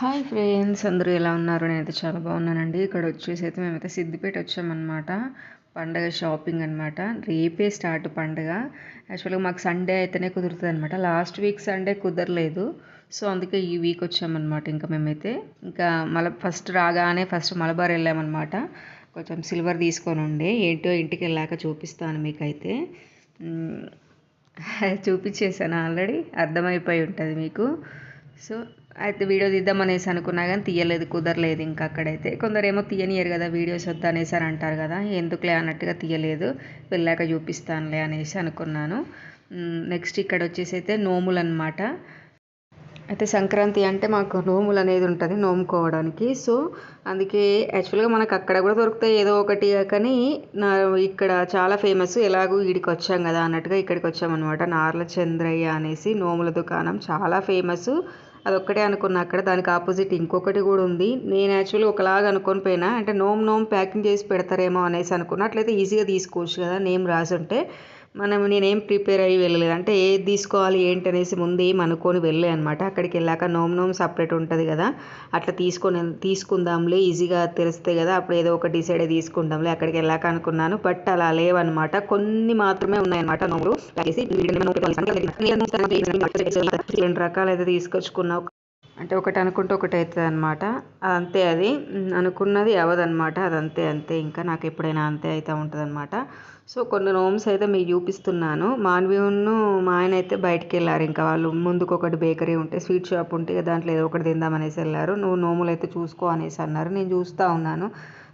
Hi friends అందరూ ఎలా ఉన్నారు? నేనైతే చాలా బాగున్నానండి. ఇక్కడ వచ్చేసి అయితే మేమైతే సిద్దిపేట వచ్చామన్నమాట. పండగ షాపింగ్ అనమాట రేపే స్టార్ట్ పండగ. యాక్చువల్గా మాకు సండే అయితేనే కుదురుతుంది అనమాట లాస్ట్ వీక్ సండే కుదరలేదు. సో అందుకే ఈ వీక్ వచ్చామన్నమాట ఇంకా మేమైతే. ఇంకా మల ఫస్ట్ రాగానే ఫస్ట్ మలబార్ వెళ్ళామన్నమాట. కొంచెం సిల్వర్ తీసుకొని ఉండే. ఏంటో ఇంటికి వెళ్ళాక చూపిస్తాను మీకైతే. చూపించేసాను ఆల్రెడీ? అర్థమైపోయి ఉంటుంది మీకు. సో అయితే వీడియో తీద్దాం అనేసి అనుకున్నా కానీ తీయలేదు కుదరలేదు. ఇంకా అక్కడైతే కొందరేమో తీయనియరు కదా వీడియోస్ వద్దు అనేసి అని అంటారు కదా ఎందుకులే అన్నట్టుగా తీయలేదు వెళ్ళాక చూపిస్తానులే అనేసి అనుకున్నాను. నెక్స్ట్ ఇక్కడ వచ్చేసి అయితే నోములు అనమాట అయితే సంక్రాంతి అంటే మాకు నోములు అనేది ఉంటుంది నోముకోవడానికి. సో అందుకే యాక్చువల్గా మనకు అక్కడ కూడా దొరుకుతాయి ఏదో ఒకటి కానీ నా ఇక్కడ చాలా ఫేమస్. ఎలాగో వీడికి వచ్చాం కదా అన్నట్టుగా ఇక్కడికి వచ్చామన్నమాట. నార్ల చంద్రయ్య అనేసి నోముల దుకాణం చాలా ఫేమస్. అదొక్కటే అనుకున్నా. అక్కడ దానికి ఆపోజిట్ ఇంకొకటి కూడా ఉంది. నేను యాక్చువల్లీ ఒకలాగా అనుకొని పోయినా. అంటే నోమ్ నోమ్ ప్యాకింగ్ చేసి పెడతారేమో అనేసి అనుకున్నా. అట్లయితే ఈజీగా తీసుకోవచ్చు కదా నేమ్ రాసుంటే. మనం నేనేం ప్రిపేర్ అయ్యి వెళ్ళలేదు. అంటే ఏది తీసుకోవాలి ఏంటి అనేసి ముందు ఏం అనుకొని వెళ్ళే అనమాట అక్కడికి వెళ్ళాక నోమ్ నోమ్ సపరేట్ ఉంటుంది కదా అట్లా తీసుకొని తీసుకుందాంలే ఈజీగా తెలుస్తాయి కదా అప్పుడు ఏదో ఒక డిసైడ్ తీసుకుందాంలే అక్కడికి వెళ్ళాక అనుకున్నాను. బట్ అలా లేవన్నమాట. కొన్ని మాత్రమే ఉన్నాయన్నమాట నోములు. రెండు రకాలు అయితే తీసుకొచ్చుకున్నావు అంటే ఒకటి అనుకుంటే ఒకటి అవుతుంది అనమాట అంతే అది. అనుకున్నది అవ్వదనమాట అది అంతే. అంతే ఇంకా నాకు ఎప్పుడైనా అంతే అయితే ఉంటుంది అనమాట సో కొన్ని నోమ్స్ అయితే మీకు చూపిస్తున్నాను. మాన్వీను మా ఆయన అయితే బయటికి వెళ్ళారు. ఇంకా వాళ్ళు ముందుకు ఒకటి బేకరీ ఉంటే స్వీట్ షాప్ ఉంటే దాంట్లో ఏదో ఒకటి తిందామనేసి వెళ్ళారు. నువ్వు నోములు అయితే చూసుకో అనేసి అన్నారు. నేను చూస్తూ ఉన్నాను.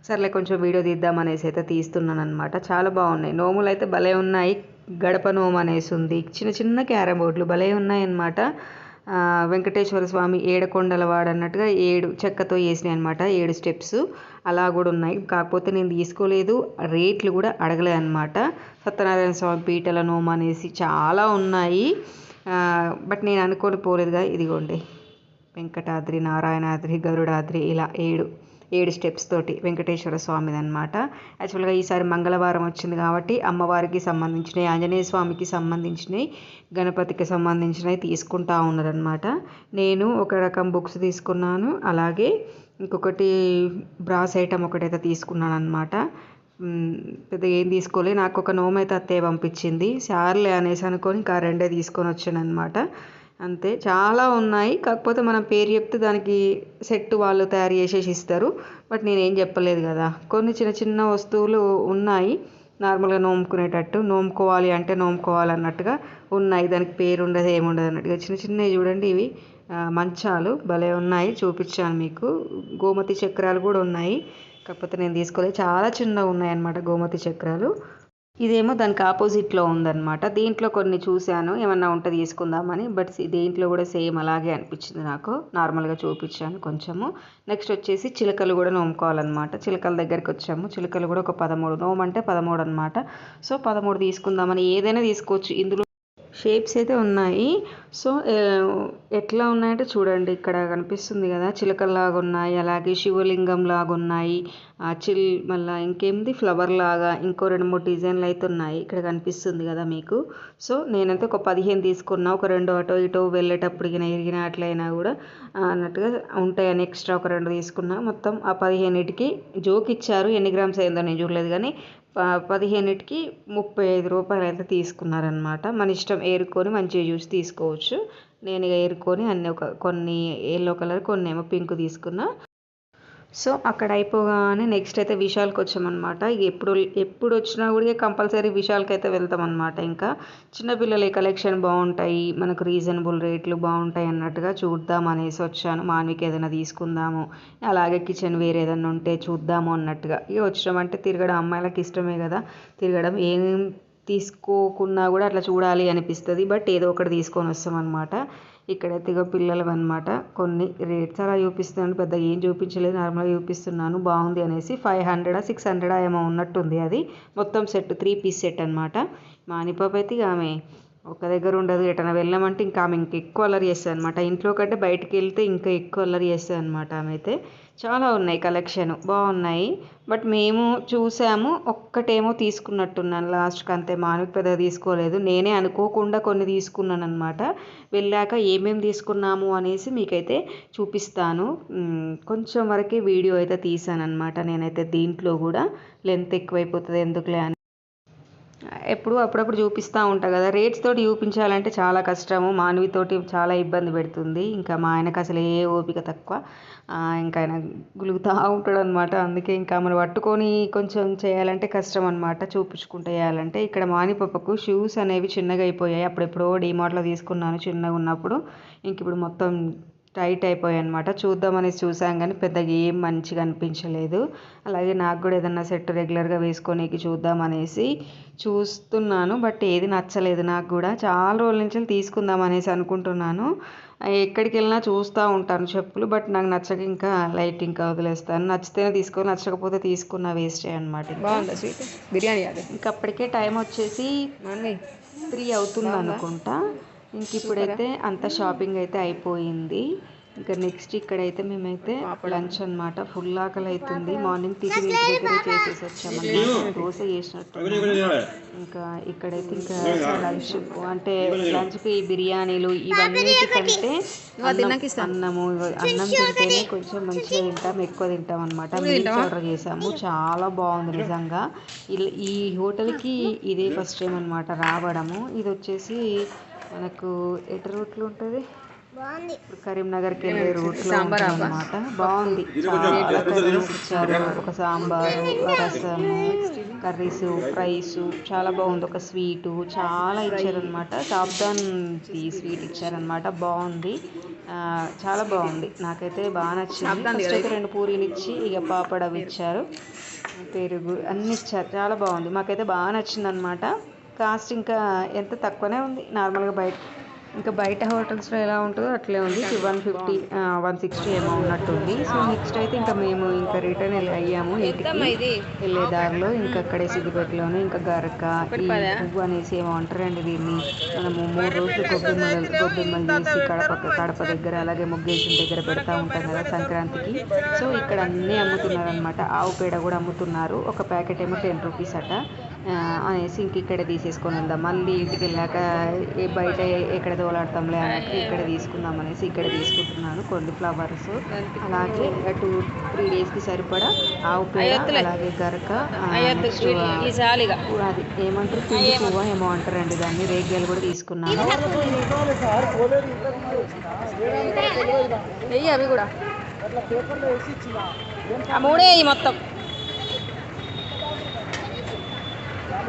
సర్లే కొంచెం వీడియో తీద్దామనేసి అయితే తీస్తున్నాను అనమాట చాలా బాగున్నాయి. నోములు అయితే భలే ఉన్నాయి. గడప నోము అనేసి ఉంది. చిన్న చిన్న క్యారమ్ బోర్డులు భలే ఉన్నాయి అన్నమాట వెంకటేశ్వర స్వామి ఏడకొండలవాడు అన్నట్టుగా ఏడు చెక్కతో వేసినాయి అనమాట ఏడు స్టెప్స్. అలా కూడా ఉన్నాయి. కాకపోతే నేను తీసుకోలేదు. రేట్లు కూడా అడగలేదు అనమాట సత్యనారాయణ స్వామి పీటల నోము అనేసి చాలా ఉన్నాయి. బట్ నేను అనుకోని పోలేదుగా. ఇదిగోండి. వెంకటాద్రి నారాయణాద్రి గరుడాద్రి ఇలా ఏడు. ఏడు స్టెప్స్ తోటి వెంకటేశ్వర స్వామిది అనమాట యాక్చువల్గా ఈసారి మంగళవారం వచ్చింది కాబట్టి అమ్మవారికి సంబంధించినవి ఆంజనేయ స్వామికి సంబంధించినవి గణపతికి సంబంధించినవి తీసుకుంటా ఉన్నారనమాట నేను ఒక రకం బుక్స్ తీసుకున్నాను. అలాగే ఇంకొకటి బ్రాస్ ఐటమ్ ఒకటైతే తీసుకున్నాను అనమాట పెద్ద ఏం తీసుకోలే నాకు ఒక నోమైతే అత్తయ్య పంపించింది. సార్లే అనేసి అనుకొని ఇంకా రెండే తీసుకొని వచ్చాను అనమాట అంతే. చాలా ఉన్నాయి. కాకపోతే మనం పేరు చెప్తే దానికి సెట్ వాళ్ళు తయారు చేసేసి ఇస్తారు. బట్ నేనేం చెప్పలేదు కదా. కొన్ని చిన్న చిన్న వస్తువులు ఉన్నాయి. నార్మల్గా నోముకునేటట్టు నోముకోవాలి అంటే నోముకోవాలి అన్నట్టుగా ఉన్నాయి. దానికి పేరు ఉండదు ఏముండదు అన్నట్టుగా. చిన్న చిన్నవి చూడండి ఇవి. మంచాలు భలే ఉన్నాయి. చూపించాను మీకు. గోమతి చక్రాలు కూడా ఉన్నాయి. కాకపోతే నేను తీసుకోలేదు. చాలా చిన్నగా ఉన్నాయి అన్నమాట గోమతి చక్రాలు. ఇదేమో దానికి ఆపోజిట్లో ఉందన్నమాట. దీంట్లో కొన్ని చూశాను. ఏమన్నా ఉంటే తీసుకుందామని. బట్ దీంట్లో కూడా సేమ్ అలాగే అనిపించింది నాకు. నార్మల్గా చూపించాను కొంచెము. నెక్స్ట్ వచ్చేసి చిలకలు కూడా నోముకోవాలన్నమాట. చిలకల దగ్గరికి వచ్చాము. చిలకలు కూడా ఒక పదమూడు. నోమంటే పదమూడు అనమాట సో పదమూడు తీసుకుందామని ఏదైనా తీసుకోవచ్చు. ఇందులో షేప్స్ అయితే ఉన్నాయి. సో ఎట్లా ఉన్నాయంటే చూడండి ఇక్కడ కనిపిస్తుంది కదా చిలకల్లాగా ఉన్నాయి అలాగే శివలింగం లాగా ఉన్నాయి ఆ చిల్ మళ్ళీ ఇంకేంది ఫ్లవర్ లాగా ఇంకో రెండు మూడు డిజైన్లు అయితే ఉన్నాయి ఇక్కడ కనిపిస్తుంది కదా మీకు. సో నేనైతే ఒక పదిహేను తీసుకున్నా ఒక రెండు అటో ఇటో వెళ్ళేటప్పుడు ఇగిన ఇరిగిన అట్లయినా కూడా అన్నట్టుగా ఉంటాయని ఎక్స్ట్రా ఒక రెండు తీసుకున్నా. మొత్తం ఆ పదిహేనుటికి జోక్ ఇచ్చారు ఎన్ని గ్రామ్స్ అయిందో నేను చూడలేదు కానీ పదిహేనిటికి ముప్పై ఐదు రూపాయలు అయితే తీసుకున్నారనమాట మన ఇష్టం ఏరుకొని మంచిగా చూసి తీసుకోవచ్చు. నేను ఇక ఏరుకొని అన్ని ఒక కొన్ని ఎల్లో కలర్ కొన్ని ఏమో పింక్ తీసుకున్నా. సో అక్కడ అయిపోగానే నెక్స్ట్ అయితే విశాల్కి వచ్చామన్నమాట. ఎప్పుడు ఎప్పుడు వచ్చినా కూడా కంపల్సరీ విశాల్కి అయితే వెళ్తాం అనమాట ఇంకా చిన్నపిల్లల కలెక్షన్ బాగుంటాయి మనకు రీజనబుల్ రేట్లు బాగుంటాయి అన్నట్టుగా చూద్దాం అనేసి వచ్చాను. మాన్వికి ఏదైనా తీసుకుందాము అలాగే కిచెన్ వేరే ఏదైనా ఉంటే చూద్దాము అన్నట్టుగా. ఇక వచ్చినామంటే తిరగడం అమ్మాయిలకు ఇష్టమే కదా. తిరగడం ఏం తీసుకోకున్నా కూడా అట్లా చూడాలి అనిపిస్తుంది. బట్ ఏదో ఒకటి తీసుకొని వస్తాం అనమాట ఇక్కడైతే ఇక పిల్లలు అనమాట కొన్ని రేట్స్ అలా చూపిస్తున్నాను. పెద్దగా ఏం చూపించలేదు. నార్మల్గా చూపిస్తున్నాను. బాగుంది అనేసి ఫైవ్ హండ్రెడ్ సిక్స్ హండ్రెడ్ ఏమో ఉన్నట్టుంది అది. మొత్తం సెట్ త్రీ పీస్ సెట్ అనమాట మానిపాప అయితే ఇక ఆమె ఒక దగ్గర ఉండదు. ఎటైనా వెళ్ళామంటే ఇంకా ఆమె ఇంకా ఎక్కువ అల్లరి చేస్తుంది అనమాట ఇంట్లో కంటే బయటకు వెళ్తే ఇంకా ఎక్కువ అల్లరి చేస్తుంది అనమాట ఆమె అయితే. చాలా ఉన్నాయి కలెక్షన్. బాగున్నాయి. బట్ మేము చూసాము ఒక్కటేమో తీసుకున్నట్టున్నాను. లాస్ట్కి అంతే మానవిక పెద్దగా తీసుకోలేదు. నేనే అనుకోకుండా కొన్ని తీసుకున్నాను అనమాట వెళ్ళాక ఏమేమి తీసుకున్నాము అనేసి మీకైతే చూపిస్తాను. కొంచెం వరకే వీడియో అయితే తీసాను అనమాట నేనైతే దీంట్లో కూడా లెంత్ ఎక్కువైపోతుంది ఎందుకులే అని. ఎప్పుడు అప్పుడప్పుడు చూపిస్తూ ఉంటా కదా. రేట్స్ తోటి చూపించాలంటే చాలా కష్టము. మానవితోటి చాలా ఇబ్బంది పెడుతుంది. ఇంకా మా ఆయనకు అసలు ఏ ఓపిక తక్కువ. ఇంకా ఆయన గులుగుతూ ఉంటాడు అనమాట అందుకే ఇంకా మనం పట్టుకొని కొంచెం చేయాలంటే కష్టం అనమాట చూపించుకుంటూ చేయాలంటే. ఇక్కడ మానిపప్పకు షూస్ అనేవి చిన్నగా అయిపోయాయి. అప్పుడెప్పుడో డీమార్ట్లో తీసుకున్నాను. చిన్నగా ఉన్నప్పుడు. ఇంక ఇప్పుడు మొత్తం టైట్ అయిపోయాయి అనమాట చూద్దామనేసి చూసాం కానీ పెద్దగా ఏం మంచిగా అనిపించలేదు. అలాగే నాకు కూడా ఏదన్నా సెట్ రెగ్యులర్గా వేసుకోనీకి చూద్దామనేసి చూస్తున్నాను. బట్ ఏది నచ్చలేదు నాకు కూడా. చాలా రోజుల నుంచి తీసుకుందాం అనేసి అనుకుంటున్నాను. ఎక్కడికి వెళ్ళినా చూస్తూ ఉంటాను చెప్పులు. బట్ నాకు నచ్చక ఇంకా లైట్ ఇంకా వదిలేస్తాను. నచ్చితేనే తీసుకో నచ్చకపోతే తీసుకున్న వేస్ట్ అనమాట బాగుందా స్వీట్? బిర్యానీ అది ఇంకా అప్పటికే టైం వచ్చేసి త్రీ అవుతుంది అనుకుంటా. ఇంక ఇప్పుడైతే అంత షాపింగ్ అయితే అయిపోయింది. ఇంకా నెక్స్ట్ ఇక్కడైతే మేమైతే లంచ్ అన్నమాట. ఫుల్ ఆకలి అవుతుంది మార్నింగ్ టిఫిన్ ఇంటి దగ్గరే చేసేసి వచ్చామన్నమాట దోశ చేసినట్టు ఇంకా ఇక్కడైతే ఇంకా లంచ్ అంటే లంచ్కి బిర్యానీలు ఇవన్నీ కంటే తిన్నాక ఇస్తాను. అన్నము ఇవ- అన్నం తింటేనే కొంచెం మంచిగా తింటాం ఎక్కువ తింటాం అనమాట మీల్స్ ఆర్డర్ చేసాము. చాలా బాగుంది నిజంగా. ఇల్- ఈ హోటల్కి ఇదే ఫస్ట్ టైం అనమాట రావడము. ఇది వచ్చేసి మనకు ఎటు రూట్లో ఉంటుంది? కరీంనగర్కి వెళ్ళే రూట్లో అనమాట బాగుంది. చాలా కర్రీస్ ఇచ్చారు. ఒక సాంబారు రసము కర్రీస్ ఫ్రైస్. చాలా బాగుంది. ఒక స్వీటు. చాలా ఇచ్చారనమాట సాబ్దాన్ ఈ స్వీట్ ఇచ్చారనమాట బాగుంది. చాలా బాగుంది. నాకైతే బాగా నచ్చింది. ఫస్ట్ అయితే రెండు పూరీలు ఇచ్చి ఇక పాపడ్ ఇచ్చారు. పెరుగు అన్ని ఇచ్చారు. చాలా బాగుంది. మాకైతే బాగా నచ్చింది అనమాట కాస్ట్ ఇంకా ఎంత తక్కువనే ఉంది. నార్మల్గా బయట ఇంకా బయట హోటల్స్లో ఎలా ఉంటుందో అట్లే ఉంది. వన్ ఫిఫ్టీ వన్ సిక్స్టీ ఏమో ఉన్నట్టుంది సో నెక్స్ట్ అయితే ఇంకా మేము ఇంకా రిటర్న్ వెళ్ళి అయ్యాము ఇంటికి. వెళ్ళే దారిలో ఇంకా అక్కడే సిద్దిపేటలోనే ఇంకా గరక ఈ పువ్వు అనేసి ఏమో అంటారండి దీన్ని. మనము మూడు రోజులు గొబ్బెమ్మలు గొబ్బెమ్మలు చేసి కడప కడప దగ్గర అలాగే ముగ్గేసిన దగ్గర పెడతా ఉంటాం కదా సంక్రాంతికి. సో ఇక్కడ అన్నీ అమ్ముతున్నారు అనమాట ఆవు పేడ కూడా అమ్ముతున్నారు. ఒక ప్యాకెట్ ఏమో టెన్ రూపీస్ అట. అనేసి ఇంక ఇక్కడే తీసేసుకొని వెళ్దాం మళ్ళీ ఇంటికి వెళ్ళాక ఏ బయట ఎక్కడ తోలాడతాంలే అన్నట్టు ఇక్కడ తీసుకుందాం అనేసి ఇక్కడ తీసుకుంటున్నాను. కొన్ని ఫ్లవర్స్ అలాగే టూ త్రీ డేస్కి సరిపడా ఆవు పేడ అలాగే గరక అది ఏమంటారు? పిండి పువ్వు ఏమో అంటారండి దాన్ని. రేగ్యాలు కూడా తీసుకున్నాను. అవి కూడా. మూడే ఈ మొత్తం. ఏ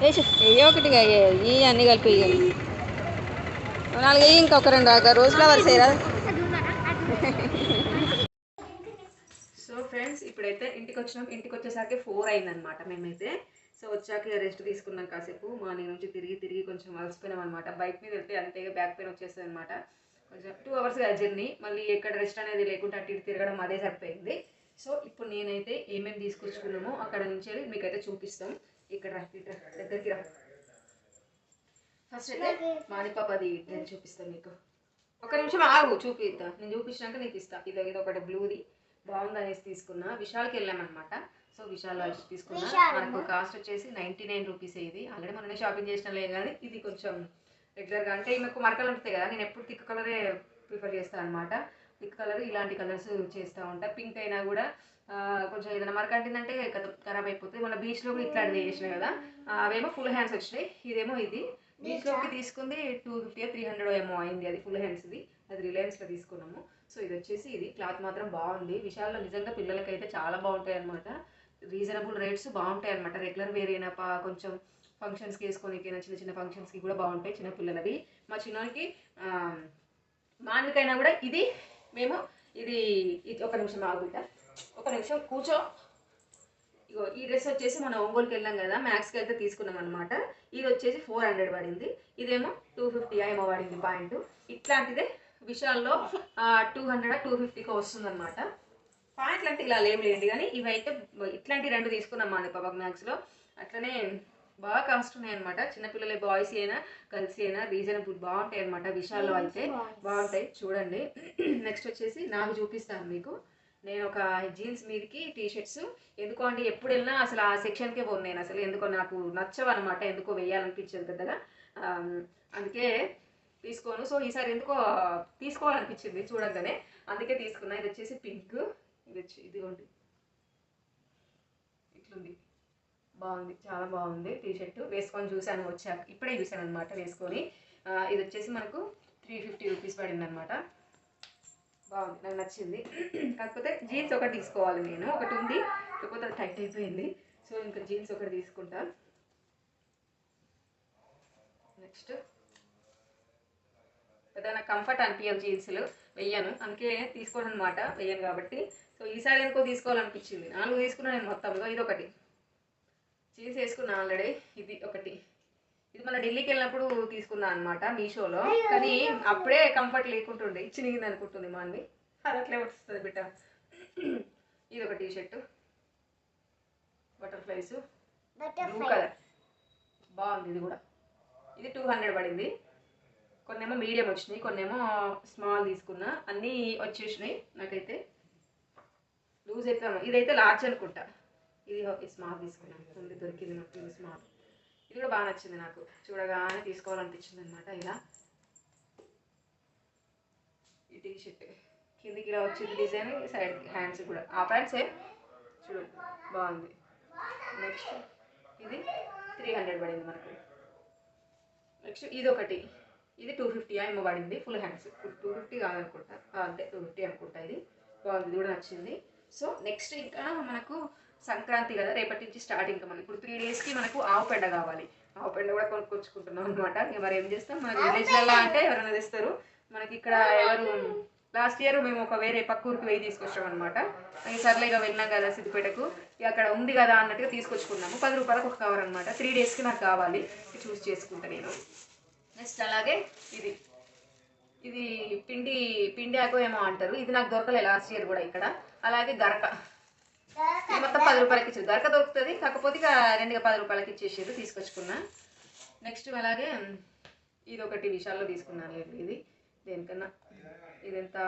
వేసి ఒకటి ఈ అన్ని కలిపి నాలుగు వెయ్యి ఇంకొక రెండు. రాక రోజు ఫ్లవర్స్ వేయరా సో ఫ్రెండ్స్ ఇప్పుడైతే ఇంటికి వచ్చినాం. ఇంటికి వచ్చేసరికి ఫోర్ అయిందనమాట మేమైతే. సో వచ్చాక రెస్ట్ తీసుకున్నాం కాసేపు. మార్నింగ్ నుంచి తిరిగి తిరిగి కొంచెం అలసిపోయినాం అనమాట బైక్ మీద వెళ్తే అంతే బ్యాక్ పెయిన్ వచ్చేస్తుంది అనమాట కొంచెం టూ అవర్స్ కదా జర్నీ మళ్ళీ ఎక్కడ రెస్ట్ అనేది లేకుండా అటు ఇటు తిరగడం అదే సరిపోయింది. సో ఇప్పుడు నేనైతే ఏమేమి తీసుకొచ్చుకున్నామో అక్కడ నుంచి వెళ్ళి మీకైతే చూపిస్తాం. ఇక్కడ రా దగ్గరికి రా. ఫస్ట్ అయితే మానిపాపది నేను చూపిస్తాను మీకు. ఒక నిమిషం ఆగు చూపిద్దా? నేను చూపించినాక నీకు ఇస్తా. ఇది ఇది ఒకటి బ్లూది బాగుంది అనేసి తీసుకున్నా. విశాల్కి వెళ్ళామన్నమాట. సో విశాల్ తీసుకున్నా. మనకు కాస్ట్ వచ్చేసి నైంటీ నైన్ రూపీస్ ఇది. ఆల్రెడీ మననే షాపింగ్ చేసినలే కానీ ఇది కొంచెం రెగ్యులర్గా అంటే మీకు మరకలు ఉంటాయి కదా నేను ఎప్పుడు థిక్ కలరే ప్రిఫర్ చేస్తాను అనమాట థిక్ కలర్ ఇలాంటి కలర్స్ చేస్తూ ఉంటా. పింక్ అయినా కూడా కొంచెం ఏదైనా మరక అంటిందంటే ఖరాబ్ అయిపోతుంది. మన బీచ్లో కూడా ఇట్లాంటిది చేసినాయి కదా అవేమో ఫుల్ హ్యాండ్స్ వచ్చినాయి. ఇదేమో ఇది. బీచ్లోకి తీసుకుంది టూ ఫిఫ్టీ త్రీ హండ్రెడ్ ఏమో అయింది అది ఫుల్ హ్యాండ్స్ది అది రిలయన్స్లో తీసుకున్నాము. సో ఇది వచ్చేసి ఇది. క్లాత్ మాత్రం బాగుంది. విశాల్లో నిజంగా పిల్లలకైతే చాలా బాగుంటాయి అనమాట రీజనబుల్ రేట్స్ బాగుంటాయి అనమాట రెగ్యులర్ వేర్ అయినా కొంచెం ఫంక్షన్స్కి వేసుకోనికైనా చిన్న చిన్న ఫంక్షన్స్కి కూడా బాగుంటాయి చిన్న పిల్లలవి. మా చిన్నోనికి మాన్వికైనా కూడా ఇది మేము ఇది ఇది ఒక నిమిషం ఆగుతా ఒక నిమిషం కూర్చో. ఇగో ఈ డ్రెస్ వచ్చేసి మనం ఒంగోలుకి వెళ్ళాం కదా మ్యాక్స్కి అయితే తీసుకున్నాం అనమాట ఇది వచ్చేసి ఫోర్ హండ్రెడ్ పడింది. ఇదేమో టూ ఫిఫ్టీ ఏమో పడింది పాయింట్ ఇట్లాంటిదే విషయాల్లో టూ హండ్రెడ్ టూ ఫిఫ్టీకి వస్తుంది అనమాట పాయింట్లు అంటే ఇలా లేం లేండి కానీ ఇవైతే ఇట్లాంటి రెండు తీసుకున్నాం మా పాప మ్యాక్స్లో. అట్లనే బాగా కాస్ట్ ఉన్నాయి అనమాట చిన్నపిల్లలే బాయ్స్ అయినా గర్ల్స్ అయినా రీజనబుల్ బాగుంటాయి అనమాట విషయాల్లో అయితే. బాగుంటాయి. చూడండి. నెక్స్ట్ వచ్చేసి నాకు చూపిస్తాను మీకు. నేను ఒక జీన్స్ మీదకి టీ షర్ట్స్ ఎందుకో అండి ఎప్పుడు వెళ్ళినా అసలు ఆ సెక్షన్కే పోను నేను. అసలు ఎందుకో నాకు నచ్చవు అనమాట ఎందుకో వేయాలనిపించేది పెద్దగా అందుకే తీసుకోను. సో ఈసారి ఎందుకో తీసుకోవాలనిపించింది చూడగానే. అందుకే తీసుకున్నా. ఇది వచ్చేసి పింక్. ఇది వచ్చి ఇదిగోండి. ఇట్లుంది. బాగుంది చాలా బాగుంది. టీ షర్ట్ వేసుకొని చూశాను వచ్చాక ఇప్పుడే చూశాను అనమాట వేసుకొని ఇది వచ్చేసి మనకు త్రీ ఫిఫ్టీ రూపీస్ పడింది అనమాట బాగుంది నాకు నచ్చింది. కాకపోతే జీన్స్ ఒకటి తీసుకోవాలి నేను. ఒకటి ఉంది కాకపోతే అది టైట్ అయిపోయింది. సో ఇంకా జీన్స్ ఒకటి తీసుకుంటా. నెక్స్ట్ పెద్ద నాకు కంఫర్ట్ అనిపించవు జీన్స్లు వెయ్యను. అందుకే తీసుకోను అనమాట వెయ్యను కాబట్టి. సో ఈసారి ఎందుకో తీసుకోవాలనిపించింది. నాలుగు తీసుకున్నాను నేను మొత్తంలో ఇది ఒకటి జీన్స్ వేసుకున్నా ఆల్రెడీ. ఇది ఒకటి. ఇది మన ఢిల్లీకి వెళ్ళినప్పుడు తీసుకున్నా అనమాట మీషోలో. కానీ అప్పుడే కంఫర్ట్ లేకుంటుండే. చినిగింది అనుకుంటుంది మా అన్ని అది అట్లే వస్తుంది బిడ్డ. ఇది ఒక T shirt butterflies. Blue colour బాగుంది ఇది కూడా. ఇది టూ హండ్రెడ్ పడింది. కొన్నేమో మీడియం వచ్చినాయి కొన్నేమో స్మాల్ తీసుకున్నా. అన్నీ వచ్చేసినాయి నాకైతే. లూజ్ అయితే ఇదైతే లార్జ్ అనుకుంటా. ఇది ఓకే తీసుకున్నాను ఉంది దొరికింది నాకు ఇది స్మార్ట్ ఇది కూడా బాగా నచ్చింది నాకు. చూడగానే తీసుకోవాలనిపించింది అనమాట ఇలా. ఈ టీ షర్ట్ కిందికి ఇలా వచ్చింది డిజైన్ సైడ్ హ్యాండ్స్ కూడా. ఆ ప్యాంట్సే చూడండి బాగుంది. నెక్స్ట్ ఇది త్రీ హండ్రెడ్ పడింది మనకు. నెక్స్ట్ ఇది ఒకటి ఇది టూ ఫిఫ్టీ ఏమో పడింది? ఫుల్ హ్యాండ్స్ టూ ఫిఫ్టీ కాదనుకుంటా. ఆ, అంతే టూ ఫిఫ్టీ అనుకుంటా ఇది. బాగుంది ఇది కూడా నచ్చింది. సో నెక్స్ట్ ఇంకా మనకు సంక్రాంతి కదా రేపటి నుంచి స్టార్ట్ ఇంకా మనకి. ఇప్పుడు త్రీ డేస్కి మనకు ఆవు పెండ కావాలి. ఆవు పెండ కూడా కొనుక్కొచ్చుకుంటున్నాం అనమాట ఇక మరి ఏం చేస్తాం? మన విలేజ్లలో అంటే ఎవరైనా తెస్తారు. మనకి ఇక్కడ ఎవరు లాస్ట్ ఇయర్ మేము ఒక వేరే పక్క ఊరికి వెయ్యి తీసుకొచ్చాం అనమాట ఈసారిలో ఇక వెళ్ళినాం కదా సిద్దిపేటకు. ఇక అక్కడ ఉంది కదా అన్నట్టుగా తీసుకొచ్చుకున్నాము. పది రూపాయలకు ఒక కవర్ అనమాట త్రీ డేస్కి నాకు కావాలి. చూస్ చేసుకుంటా నేను. నెక్స్ట్ అలాగే ఇది. ఇది పిండి పిండి ఆకు ఏమో అంటారు. ఇది నాకు దొరకలే లాస్ట్ ఇయర్ కూడా ఇక్కడ. అలాగే గరక. మొత్తం పది రూపాయలకి ఇచ్చారు గరక దొరుకుతుంది. కాకపోతే ఇక రెండుగా పది రూపాయలకి ఇచ్చేసారు తీసుకొచ్చుకున్నా. నెక్స్ట్ అలాగే ఇది ఒకటి విషయాల్లో తీసుకున్నాను ఇది. దేనికన్నా? ఇది ఎంత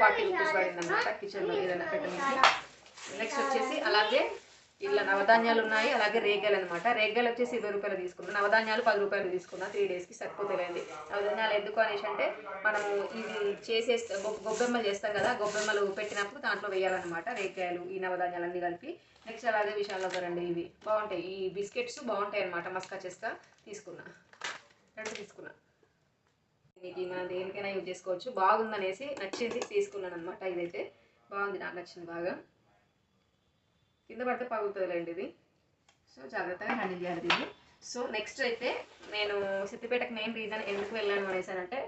ఫార్టీ రూపీస్ పడింది అనమాట కిచెన్లో ఏదైనా పెట్టడానికి. నెక్స్ట్ వచ్చేసి అలాగే ఇలా నవధాన్యాలు ఉన్నాయి అలాగే రేగలు అనమాట రేగలు వచ్చేసి ఇరవై రూపాయలు తీసుకున్నాం నవధాన్యాలు పది రూపాయలు తీసుకున్నా త్రీ డేస్కి సరిపోతాయండి నవధాన్యాలు ఎందుకు అనేసి అంటే మనము ఇది చేసే గొబ్బెమ్మలు చేస్తాం కదా గొబ్బెమ్మలు పెట్టినప్పుడు దాంట్లో వేయాలన్నమాట రేగాయలు ఈ నవధాన్యాలు అన్నీ కలిపి. నెక్స్ట్ అలాగే విషయాల్లో రండి ఇవి. బాగుంటాయి. ఈ బిస్కెట్స్ బాగుంటాయి అనమాట మస్కా చేస్తా తీసుకున్నా. రెండు తీసుకున్నా. ఇది మనం దేనికైనా యూజ్ చేసుకోవచ్చు. బాగుందనేసి నచ్చింది తీసుకున్నాను అనమాట ఇదైతే. బాగుంది నాకు నచ్చింది బాగా. కింద పడితే పగులుతుందిలేండి ఇది. సో జాగ్రత్తగా హ్యాండిల్ చేయాలి దీన్ని. సో నెక్స్ట్ అయితే నేను సిద్దిపేటకు మెయిన్ రీజన్ ఎందుకు వెళ్ళాను అనేసి అంటే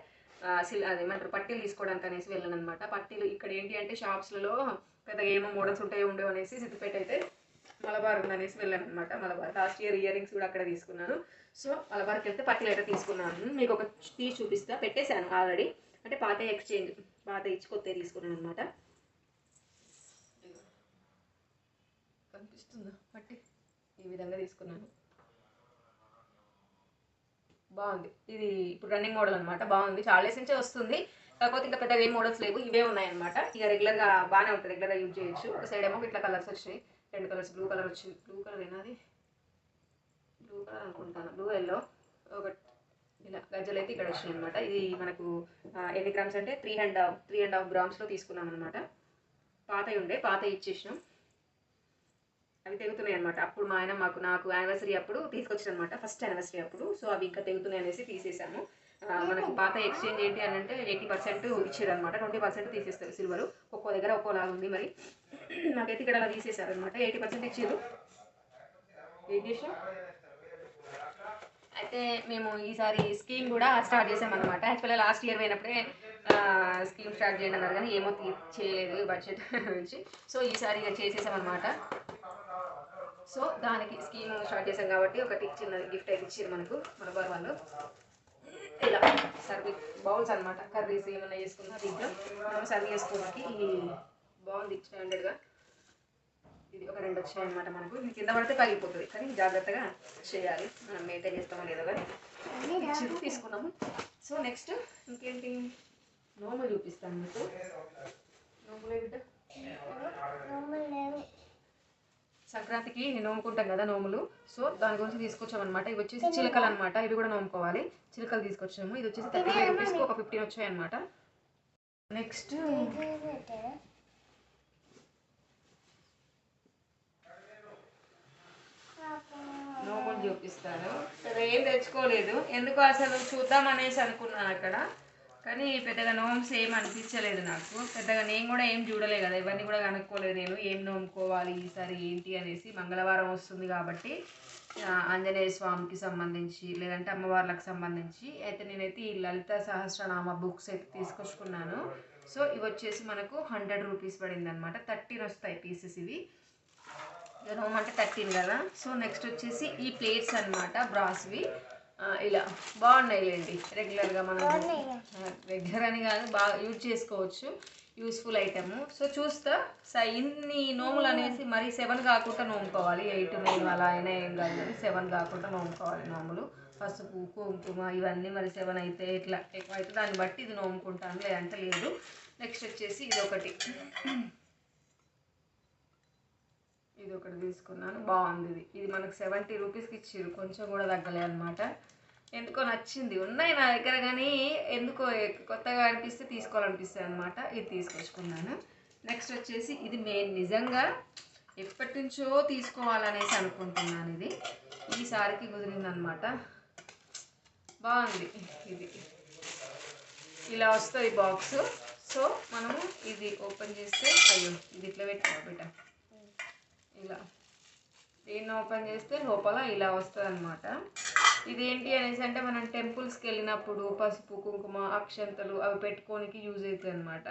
సిల్ అది ఏమంటారు పట్టీలు తీసుకోవడానికి అనేసి వెళ్ళాను అనమాట పట్టీలు ఇక్కడ ఏంటి అంటే షాప్స్లలో పెద్దగా ఏమో మోడల్స్ ఉంటాయో ఉండేవి అనేసి సిద్దిపేట అయితే మలబార్ ఉందనేసి వెళ్ళాను అనమాట Malabar last year ear rings కూడా అక్కడ తీసుకున్నాను. సో మలబార్కి వెళ్తే పట్టీలు అయితే తీసుకున్నాను. మీకు ఒక తీసి చూపిస్తా. పెట్టేశాను ఆల్రెడీ. అంటే పాత ఎక్స్చేంజ్ పాత ఇచ్చి కొత్త తీసుకున్నాను అనమాట కనిపిస్తుందా ఈ విధంగా తీసుకున్నాను. బాగుంది. ఇది ఇప్పుడు రన్నింగ్ మోడల్ అనమాట బాగుంది. చాలా డేస్ నుంచే వస్తుంది. కాకపోతే ఇంకా పెద్దగా ఏం మోడల్స్ లేవు. ఇవే ఉన్నాయన్నమాట. ఇక రెగ్యులర్గా బాగానే ఉంటుంది. రెగ్యులర్గా యూజ్ చేయొచ్చు. ఒక సైడ్ ఏమో ఇట్లా కలర్స్ వచ్చినాయి రెండు కలర్స్ బ్లూ కలర్ వచ్చింది. బ్లూ కలర్ ఏనాది? బ్లూ కలర్ అనుకుంటాను. బ్లూ ఎల్లో ఒక ఇలా గజ్జలు అయితే ఇక్కడ వచ్చినాయి అనమాట ఇది మనకు ఎన్ని గ్రామ్స్ అంటే three and half three and half గ్రామ్స్లో తీసుకున్నాం అనమాట పాతవి ఉండే. పాత ఇచ్చేసినాం. అవి తెగుతున్నాయి అనమాట అప్పుడు మా ఆయన మాకు నాకు యానివర్సరీ అప్పుడు అనమాట ఫస్ట్ యానివర్సరీ అప్పుడు. సో అవి ఇంకా తెగుతున్నాయి అనేసి తీసేసాము. మనకు పాత ఎక్స్చేంజ్ ఏంటి అని అంటే ఎయిటీ పర్సెంట్ ఇచ్చారు అనమాట ట్వంటీ పర్సెంట్ తీసేస్తారు సిల్వర్ ఒక్కో దగ్గర ఒక్కోలాగా ఉంది మరి. నాకైతే ఇక్కడ అలా తీసేశారు అనమాట ఎయిటీ పర్సెంట్ ఇచ్చారు అయితే మేము ఈసారి స్కీమ్ కూడా స్టార్ట్ చేసామన్నమాట. యాక్చువల్గా లాస్ట్ ఇయర్ పోయినప్పుడే స్కీమ్ స్టార్ట్ చేయండి అన్నారు కానీ ఏమో చేయలేదు బడ్జెట్ గురించి సో ఈసారి ఇక చేసేసామన్నమాట. సో దానికి స్కీమ్ స్టార్ట్ చేసాం కాబట్టి ఒకటి చిన్న గిఫ్ట్ అయితే ఇచ్చారు మనకు మలబార్ వాళ్ళు ఇలా సర్వీస్ బౌల్స్ అనమాట కర్రీస్ ఏమైనా చేసుకున్నా దీంట్లో. మనం సర్వ్ చేసుకోవడానికి ఈ బాగుంది స్టాండర్డ్గా ఇది ఒక రెండు వచ్చాయి అనమాట మనకు. ఇది కింద పడితే పగిలిపోతుంది కానీ జాగ్రత్తగా చేయాలి. మనం మెయింటైన్ చేస్తామో లేదో కానీ. తీసుకున్నాము. సో నెక్స్ట్ ఇంకేంటి? నోములు చూపిస్తాను మీకు నోములే బిడ్డ సంక్రాంతికి నేను నోముకుంటాం కదా నోములు. సో దాని గురించి తీసుకొచ్చామన్నమాట. ఇవి వచ్చేసి చిలకలు అనమాట ఇవి కూడా నోముకోవాలి. చిలకలు తీసుకొచ్చాము ఇది వచ్చేసి థర్టీ ఫైవ్ రూపీస్కి ఒక ఫిఫ్టీన్ వచ్చాయి అనమాట నెక్స్ట్ నోములు చూపిస్తారు సరే ఏం తెచ్చుకోలేదు. ఎందుకు అసలు చూద్దాం అనేసి అనుకున్నాను అక్కడ. కానీ పెద్దగా నోమ్స్ ఏం అనిపించలేదు నాకు. పెద్దగా నేను కూడా ఏం చూడలే కదా ఇవన్నీ కూడా కనుక్కోలేదు నేను. ఏం నోముకోవాలి ఈసారి ఏంటి అనేసి మంగళవారం వస్తుంది కాబట్టి ఆంజనేయ స్వామికి సంబంధించి లేదంటే అమ్మవార్లకు సంబంధించి అయితే నేనైతే ఈ లలిత సహస్రనామ బుక్స్ అయితే తీసుకొచ్చుకున్నాను. సో ఇవి వచ్చేసి మనకు హండ్రెడ్ రూపీస్ పడింది అనమాట థర్టీన్ వస్తాయి పీసెస్ ఇవి. నోమ్ అంటే థర్టీన్ కదా. సో నెక్స్ట్ వచ్చేసి ఈ ప్లేట్స్ అనమాట బ్రాస్వి. ఇలా. బాగున్నాయి లేండి రెగ్యులర్గా మనం రెగ్యులర్ అని కాదు బాగా యూజ్ చేసుకోవచ్చు. యూస్ఫుల్ ఐటమ్ సో చూస్తా. స ఇన్ని నోములు అనేసి మరి సెవెన్ కాకుండా నోముకోవాలి. ఎయిట్ నైన్ అలా అయినా ఏం కాదు కానీ సెవెన్ కాకుండా నోముకోవాలి నోములు. పసుపు కుంకుమ ఇవన్నీ మరి సెవెన్ అయితే ఇట్లా ఎక్కువ అయితే దాన్ని బట్టి ఇది నోముకుంటాను. లేదంటే లేదు. నెక్స్ట్ వచ్చేసి ఇది ఒకటి ఇది ఒకటి తీసుకున్నాను. బాగుంది ఇది. ఇది మనకు సెవెంటీ రూపీస్కి ఇచ్చిర్రు. కొంచెం కూడా తగ్గలే అనమాట ఎందుకో నచ్చింది. ఉన్నాయి నా దగ్గర కానీ ఎందుకో కొత్తగా అనిపిస్తే తీసుకోవాలనిపిస్తుంది అనమాట ఇది తీసుకొచ్చుకున్నాను. నెక్స్ట్ వచ్చేసి ఇది మెయిన్ నిజంగా ఎప్పటి నుంచో తీసుకోవాలనేసి అనుకుంటున్నాను ఇది. ఈసారికి కుదిరిందనమాట బాగుంది ఇది. ఇలా వస్తుంది బాక్స్ సో మనము ఇది ఓపెన్ చేస్తే అయ్యో ఇది ఇట్లా పెట్టుకో బిడ్డ. ఇలా. దీన్ని ఓపెన్ చేస్తే లోపల ఇలా వస్తుంది అనమాట ఇదేంటి అనేసి అంటే మనం టెంపుల్స్కి వెళ్ళినప్పుడు పసుపు కుంకుమ అక్షంతలు అవి పెట్టుకోనికి యూజ్ అవుతుంది అనమాట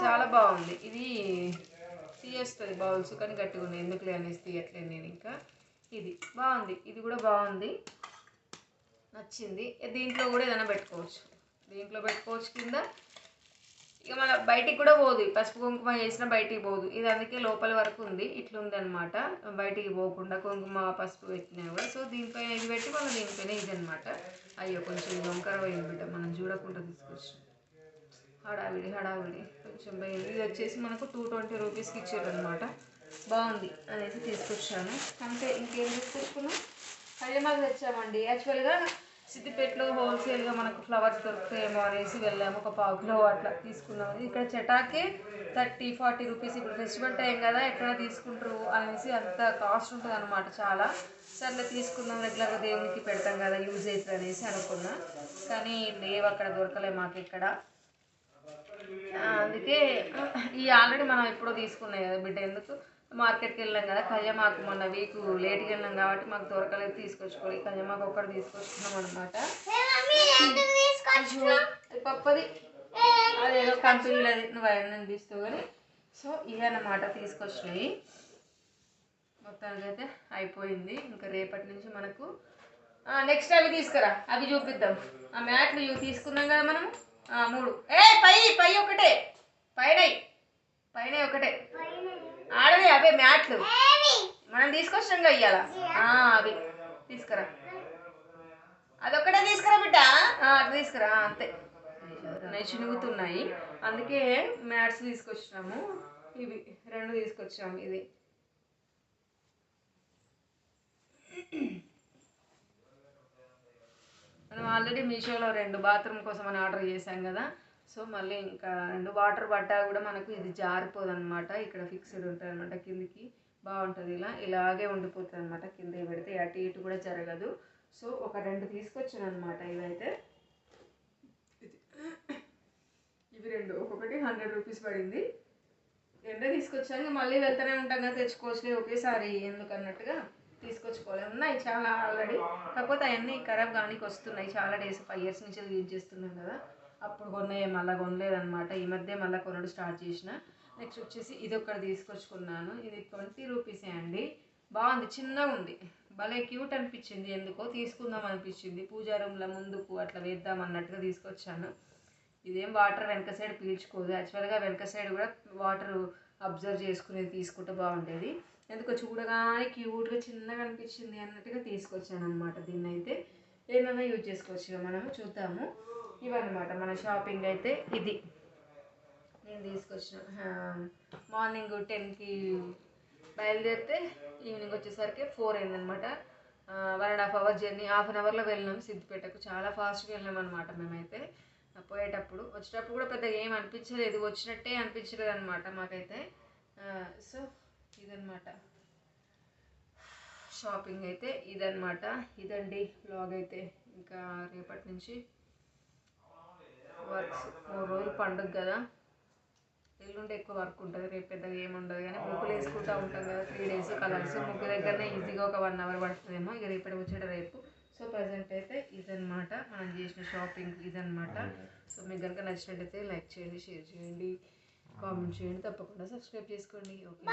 చాలా బాగుంది. ఇది తీయేస్తుంది బౌల్స్ కానీ గట్టిగా ఉన్నాయి ఎందుకులే అనేసి తీయట్లేదు నేను ఇంకా. ఇది బాగుంది. ఇది కూడా బాగుంది. నచ్చింది. దీంట్లో కూడా ఏదైనా పెట్టుకోవచ్చు. దీంట్లో పెట్టుకోవచ్చు కింద. ఇక మన బయటికి కూడా పోదు. పసుపు కుంకుమ వేసినా బయటికి పోదు. ఇది అందుకే లోపల వరకు ఉంది. ఇట్లా ఉంది అనమాట బయటికి పోకుండా కుంకుమ పసుపు పెట్టినా కూడా. సో దీనిపైన ఇది పెట్టి మనం దీనిపైన ఇది అనమాట అయ్యో కొంచెం వంకర పోయింది బిడ్డ. మనం చూడకుండా తీసుకొచ్చాం హడావిడి హడావిడి. కొంచెం పోయింది ఇది వచ్చేసి మనకు టూ ట్వంటీ రూపీస్కి ఇచ్చారు అనమాట బాగుంది అనేసి తీసుకొచ్చాను. అంటే ఇంకేం తీసుకొచ్చుకున్నాం? కళ్యామాకు తెచ్చామండి. యాక్చువల్గా సిద్దిపేటలో హోల్సేల్గా మనకు ఫ్లవర్స్ దొరుకుతాయేమో అనేసి వెళ్ళాము. ఒక పావు కిలో అట్లా తీసుకున్నాము. ఇక్కడ చటాకే థర్టీ ఫార్టీ రూపీస్ ఇప్పుడు ఫెస్టివల్ టైం కదా ఎక్కడ తీసుకుంటారు అనేసి అంత కాస్ట్ ఉంటుంది అనమాట చాలా. సర్లే తీసుకుందాం రెగ్యులర్గా దేవునికి పెడతాం కదా యూజ్ అవుతుంది అనేసి అనుకున్నా. కానీ లేవు అక్కడ దొరకలే మాకు ఇక్కడ అందుకే ఈ ఆల్రెడీ మనం ఎప్పుడో తీసుకున్నాయి కదా బిడ్డ ఎందుకు? మార్కెట్కి వెళ్ళాం కదా కళ్యామాకు మొన్న వీక్ లేట్కి వెళ్ళాం కాబట్టి మాకు దొరకలేదు తీసుకొచ్చుకోవాలి కళ్యామాకు ఒక్కటి తీసుకొచ్చుకున్నాం అనమాట పప్పది. అదేదో కంపెనీలో నువ్వు అవన్నీ అనిపిస్తావు కానీ సో ఇవన్నమాట తీసుకొచ్చినాయి మొత్తానికి అయితే అయిపోయింది. ఇంకా రేపటి నుంచి మనకు నెక్స్ట్ అవి తీసుకురా అవి చూపిద్దాం. ఆ మ్యాట్లు ఇవి తీసుకున్నాం కదా మనం ఆ, మూడు. ఏ పై పై ఒకటే. పైన పైన ఒకటే. ఆడవి అవే మ్యాట్లు. మనం తీసుకొచ్చాం కదా ఇవాళ ఆ, అవి. తీసుకురా. అదొక్కటే తీసుకురా బిడ్డ. అట్లా తీసుకురా అంతే. చినుగుతున్నాయి. అందుకే మ్యాట్స్ తీసుకొచ్చినాము. ఇవి రెండు తీసుకొచ్చాము ఇది. మనం ఆల్రెడీ మీషోలో రెండు బాత్రూమ్ కోసం అని ఆర్డర్ చేశాం కదా. సో మళ్ళీ ఇంకా రెండు వాటర్ పడ్డా కూడా మనకు ఇది జారిపోదు అనమాట ఇక్కడ ఫిక్స్డ్ ఉంటుంది అనమాట కిందికి. బాగుంటుంది. ఇలా ఇలాగే ఉండిపోతుంది అనమాట కింద పెడితే అటు ఇటు కూడా జరగదు. సో ఒక రెండు తీసుకొచ్చాను అనమాట ఇవైతే ఇవి రెండు. ఒక్కొక్కటి హండ్రెడ్ రూపీస్ పడింది. రెండే తీసుకొచ్చాను మళ్ళీ వెళ్తూనే ఉంటాం కదా తెచ్చుకోవచ్చులే ఒకేసారి. ఎందుకన్నట్టుగా తీసుకొచ్చుకోవాలి. ఉన్నాయి చాలా ఆల్రెడీ. కాకపోతే అవన్నీ ఖరాబ్ కానీ వస్తున్నాయి. చాలా డేస్ ఫైవ్ ఇయర్స్ నుంచి యూజ్ చేస్తున్నాం కదా. అప్పుడు కొన్నాయి మళ్ళీ కొనలేదనమాట ఈ మధ్య మళ్ళీ కొనడం స్టార్ట్ చేసిన. నెక్స్ట్ వచ్చేసి ఇది ఒకటి తీసుకొచ్చుకున్నాను. ఇది ట్వంటీ రూపీసే అండి. బాగుంది చిన్నగా ఉంది. భలే క్యూట్ అనిపించింది. ఎందుకో తీసుకుందాం అనిపించింది. పూజా రూమ్లో ముందుకు అట్లా వేద్దాం అన్నట్టుగా తీసుకొచ్చాను. ఇదేం వాటర్ వెనక సైడ్ పీల్చుకోదు. యాక్చువల్గా వెనక సైడ్ కూడా వాటర్ అబ్జర్వ్ చేసుకునేది తీసుకుంటే బాగుండేది. ఎందుకో చూడగానే క్యూట్గా చిన్నగా అనిపించింది అన్నట్టుగా తీసుకొచ్చాను అనమాట దీన్ని అయితే ఏమైనా యూజ్ చేసుకోవచ్చు మనము చూద్దాము. ఇవన్నమాట. మన షాపింగ్ అయితే ఇది. నేను తీసుకొచ్చిన మార్నింగ్ టెన్కి బయలుదేరితే ఈవినింగ్ వచ్చేసరికి ఫోర్ అయిందనమాట one and half hour journey half an అవర్లో వెళ్ళినాం సిద్దిపేటకు. చాలా ఫాస్ట్గా వెళ్ళాం అనమాట మేమైతే. పోయేటప్పుడు. వచ్చేటప్పుడు కూడా పెద్దగా ఏం అనిపించలేదు. వచ్చినట్టే అనిపించలేదు అనమాట మాకైతే సో ఇదనమాట షాపింగ్ అయితే ఇదనమాట ఇదండి బ్లాగ్ అయితే. ఇంకా రేపటి నుంచి వర్క్స్. మూడు రోజులు పండుగ కదా. ఎల్లుండి ఎక్కువ వర్క్ ఉంటుంది. రేపు పెద్దగా ఏమి ఉండదు కానీ ముగ్గులు వేసుకుంటూ ఉంటాం కదా. Three days colours. ముగ్గు దగ్గరనే ఈజీగా ఒక వన్ అవర్ పడుతుందేమో. ఇక రేపటి వచ్చేట రేపు. సో ప్రజెంట్ అయితే ఇదనమాట మనం చేసిన షాపింగ్ ఇదనమాట సో మీకు కనుక నచ్చినట్టయితే లైక్ చేయండి షేర్ చేయండి కామెంట్ చేయండి. తప్పకుండా సబ్స్క్రైబ్ చేసుకోండి. ఓకే